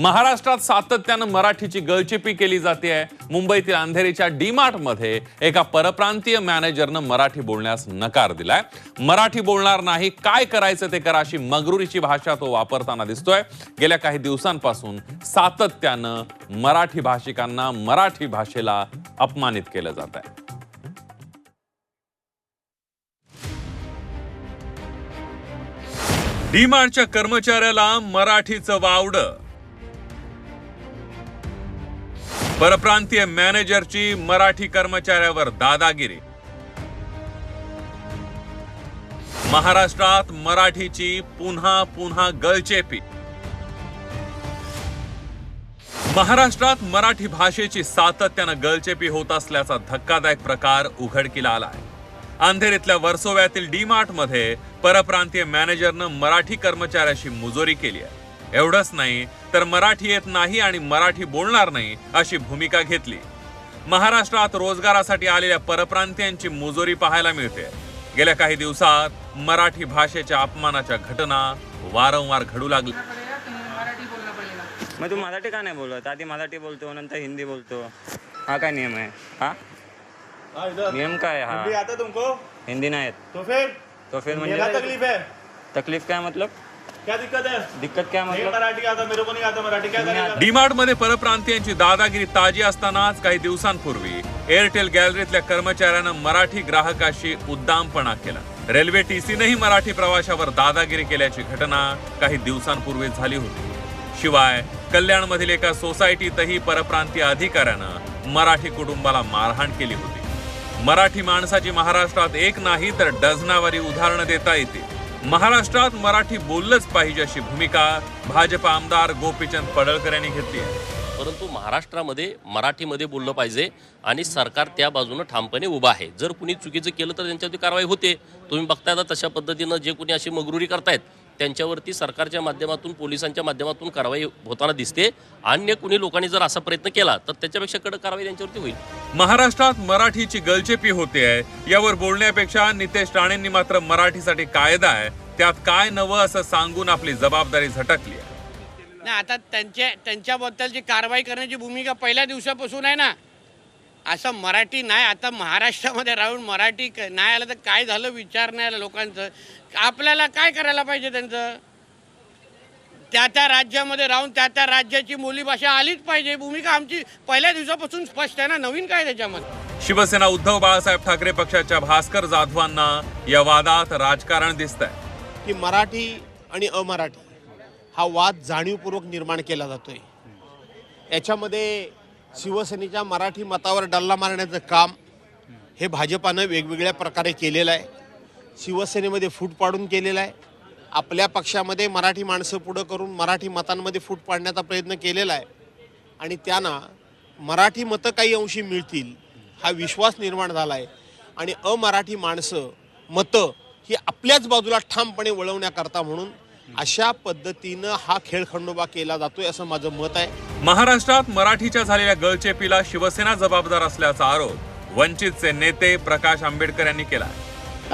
महाराष्ट्रात सातत्यानं मराठीची गळचिपी केली जाते. आहे मुंबईतील अंधेरीच्या डीमार्टमध्ये एका परप्रांतीय मॅनेजरनं मराठी बोलण्यास नकार दिलाय. मराठी बोलणार नाही काय करायचं ते करा अशी मगरुरीची भाषा तो वापरताना दिसतोय. गेल्या काही दिवसांपासून सातत्यानं मराठी भाषिकांना मराठी भाषेला अपमानित केलं जात आहे. डीमार्टच्या कर्मचाऱ्याला मराठीचं वावडं. परप्रांतीय मॅनेजरची मराठी कर्मचाऱ्यावर दादागिरी. महाराष्ट्रात मराठीची पुन्हा पुन्हा गळचेपी. महाराष्ट्रात मराठी भाषेची सातत्यानं गळचेपी होत असल्याचा धक्कादायक प्रकार उघडकीला आला आहे अंधेरीतल्या वर्सोव्यातील डी मार्टमध्ये परप्रांतीय मॅनेजरनं मराठी कर्मचाऱ्याशी मुजोरी केली आहे. एवढंच नाही तर मराठी येत नाही आणि मराठी बोलणार नाही अशी भूमिका घेतली. महाराष्ट्रात रोजगारासाठी आलेल्या परप्रांतीयांची मुजोरी पाहायला मिळते. गेल्या काही दिवसात मराठी भाषेच्या अपमानाच्या घटना वारंवार घडू लागल्या. मग तू मराठी का नाही बोलत? आधी मराठी बोलतो नंतर हिंदी बोलतो. हा काय नियम आहे? हा? हाँ, नियम काय आहे हिंदी हा आता तुमको? हिंदी नाही येत. तो फिर? तो फिर ये क्या म्हणजे तकलीफ है। तकलीफ काय मतलब? क्या दिक्कत है? दिक्कत काय नहीं मतलब? मराठी आता मेरे को नहीं आता मराठी क्या नहीं करेगा? डीमार्टमध्ये परप्रांतीयांची दादागिरी ताजी असतानाच काही दिवसांपूर्वी एअरटेल गॅलरीतल्या कर्मचाऱ्यानं मराठी ग्राहकाशी उद्दामपणा केला. रेल्वे टीसीनंही मराठी प्रवाशावर दादागिरी केल्याची घटना काही दिवसांपूर्वी झाली होती. शिवाय कल्याणमधील एका सोसायटीतही परप्रांतीय अधिकाऱ्यानं मराठी कुटुंबाला मारहाण केली होती. मराठी माणसाची महाराष्ट्रात एक नाही तर डझनावारी उदाहरणं देता येतील. महाराष्ट्रात मराठी बोललंच पाहिजे अशी भूमिका भाजप आमदार गोपीचंद पडळकर यांनी घेतली आहे. परंतु महाराष्ट्रामध्ये मराठीमध्ये बोललं पाहिजे आणि सरकार त्या बाजूनं ठामपणे उभं आहे. जर कुणी चुकीचं केलं तर त्यांच्यावरती कारवाई होते. तुम्ही बघताय तशा पद्धतीनं जे कुणी अशी मगरुरी करतायत त्यांच्यावरती सरकारच्या माध्यमातून पोलिसांच्या माध्यमातून कारवाई होताना दिसते. अन्य कुणी लोकांनी जर असा प्रयत्न केला तर त्याच्यापेक्षा कडक कारवाई त्यांच्यावरती होईल. महाराष्ट्रात मराठीची गलचेपी होते आहे. यावर बोलण्यापेक्षा नितेश राणेंनी मात्र मराठीसाठी कायदा आहे. त्यात काय नवं असं सांगून आपली जबाबदारी झटकली आहे. नाही आता त्यांच्या त्यांच्याबद्दलची कारवाई करण्याची भूमिका पहिल्या दिवसापासून आहे ना असं मराठी नाही. आता महाराष्ट्रामध्ये राहून मराठी क- नाही आलं तर काय झालं? विचार नाही आला लोकांचं. आपल्याला काय करायला पाहिजे त्यांचं? त्या त्या राज्यामध्ये राहून त्या त्या राज्याची बोलीभाषा आलीच पाहिजे. भूमिका आमची पहिल्या दिवसापासून स्पष्ट आहे ना? नवीन काय त्याच्यामध्ये? शिवसेना उद्धव बाळासाहेब ठाकरे पक्षाच्या भास्कर जाधवांना या वादात राजकारण दिसत आहे की मराठी आणि अमराठी हा वाद जाणीवपूर्वक निर्माण केला जातोय. याच्यामध्ये शिवसेनेच्या मराठी मतावर डल्ला मारण्याचं काम हे भाजपानं वेगवेगळ्या प्रकारे केलेलं आहे. शिवसेनेमध्ये फूट पाडून केलेलं आहे. आपल्या पक्षामध्ये मराठी माणसं पुढं करून मराठी मतांमध्ये फूट पाडण्याचा प्रयत्न केलेला आहे. आणि त्यांना मराठी मतं काही अंशी मिळतील हा विश्वास निर्माण झाला आहे. आणि अमराठी माणसं मतं ही आपल्याच बाजूला ठामपणे वळवण्याकरता म्हणून अशा पद्धतीनं हा खेळखंडोबा केला जातोय असं माझं मत आहे. महाराष्ट्रात मराठीच्या झालेल्या गळचेपीला शिवसेना जबाबदार असल्याचा आरोप वंचितचे नेते प्रकाश आंबेडकर यांनी केला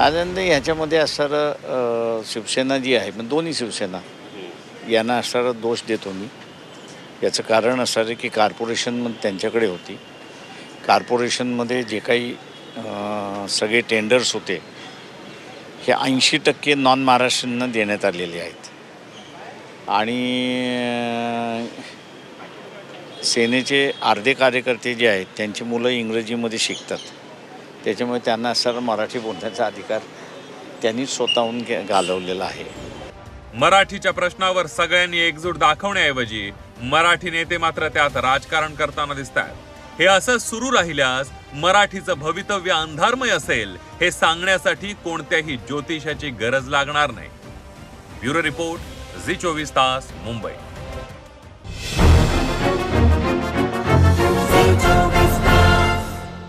आनंद ह्याच्यामध्ये असणारं शिवसेना जी आहे पण दोन्ही शिवसेना यांना असणारा दोष देतो मी. याचं कारण असं आहे की कार्पोरेशन त्यांच्याकडे होती. कार्पोरेशनमध्ये जे काही सगळे टेंडर्स होते हे ऐंशी टक्के नॉन महाराष्ट्रीयांना देण्यात आलेले आहेत. आणि सेनेचे अर्धे कार्यकर्ते जे आहेत त्यांची मुलं इंग्रजीमध्ये शिकतात. त्याच्यामुळे त्यांना सर मराठी बोलण्याचा अधिकार त्यांनी स्वतःहून घे- घालवलेला आहे. मराठीच्या प्रश्नावर सगळ्यांनी एकजूट दाखवण्याऐवजी मराठी नेते मात्र त्यात राजकारण करताना दिसत आहेत हे असं सुरू राहिल्यास मराठीचं भवितव्य अंधारमय असेल हे सांगण्यासाठी कोणत्याही ज्योतिषाची गरज लागणार नाही. ब्युरो रिपोर्ट झी चोवीस तास मुंबई.